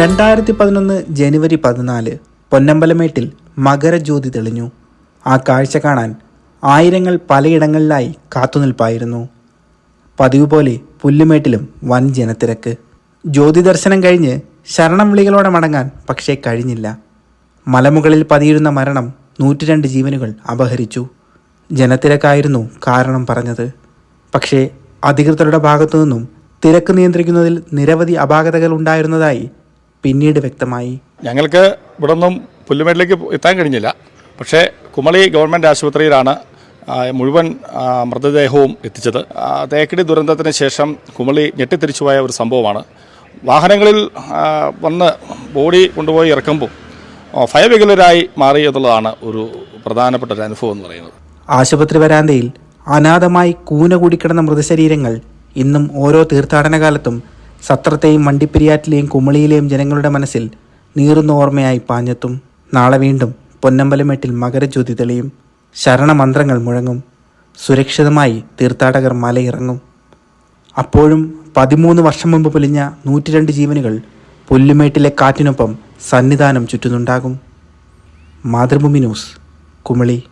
രണ്ടായിരത്തി പതിനൊന്ന് ജനുവരി പതിനാല് പൊന്നമ്പലമേട്ടിൽ മകരജ്യോതി തെളിഞ്ഞു. ആ കാഴ്ച കാണാൻ ആയിരങ്ങൾ പലയിടങ്ങളിലായി കാത്തുനിൽപ്പായിരുന്നു. പതിവ് പോലെ പുല്ലുമേട്ടിലും വൻ ജനത്തിരക്ക്. ജ്യോതി ദർശനം കഴിഞ്ഞ് ശരണം വിളികളോടെ മടങ്ങാൻ പക്ഷേ കഴിഞ്ഞില്ല. മലമുകളിൽ പതിയിരുന്ന മരണം നൂറ്റിരണ്ട് ജീവനുകൾ അപഹരിച്ചു. ജനത്തിരക്കായിരുന്നു കാരണം പറഞ്ഞത്. പക്ഷേ അധികൃതരുടെ ഭാഗത്തു നിന്നും തിരക്ക് നിയന്ത്രിക്കുന്നതിൽ നിരവധി അപാകതകൾ ഉണ്ടായിരുന്നതായി പിന്നീട് വ്യക്തമായി ഞങ്ങൾക്ക് ഇവിടെ നിന്നും പുല്ലുമേട്ടിലേക്ക് എത്താൻ കഴിഞ്ഞില്ല. പക്ഷേ കുമളി ഗവൺമെന്റ് ആശുപത്രിയിലാണ് മുഴുവൻ മൃതദേഹവും എത്തിച്ചത്. തേക്കടി ദുരന്തത്തിന് ശേഷം കുമളി ഞെട്ടിത്തിരിച്ചുപോയ ഒരു സംഭവമാണ്. വാഹനങ്ങളിൽ വന്ന് ബോഡി കൊണ്ടുപോയി ഇറക്കുമ്പോൾ ഭയവികലരായി മാറി എന്നുള്ളതാണ് ഒരു പ്രധാനപ്പെട്ട ഒരു അനുഭവം എന്ന് പറയുന്നത്. ആശുപത്രി വരാന്തയിൽ അനാഥമായി കൂന കൂടിക്കിടന്ന മൃതശരീരങ്ങൾ ഇന്നും ഓരോ തീർത്ഥാടന കാലത്തും സത്രത്തെയും വണ്ടിപ്പെരിയാറ്റിലെയും കുമളിയിലെയും ജനങ്ങളുടെ മനസ്സിൽ നീറുന്ന ഓർമ്മയായി പാഞ്ഞെത്തും. നാളെ വീണ്ടും പൊന്നമ്പലമേട്ടിൽ മകരജ്യോതി തെളിയും. ശരണമന്ത്രങ്ങൾ മുഴങ്ങും. സുരക്ഷിതമായി തീർത്ഥാടകർ മലയിറങ്ങും. അപ്പോഴും പതിമൂന്ന് വർഷം മുമ്പ് പൊലിഞ്ഞ നൂറ്റിരണ്ട് ജീവനുകൾ പുല്ലുമേട്ടിലെ കാറ്റിനൊപ്പം സന്നിധാനം ചുറ്റുന്നുണ്ടാകും. മാതൃഭൂമി ന്യൂസ് കുമളി.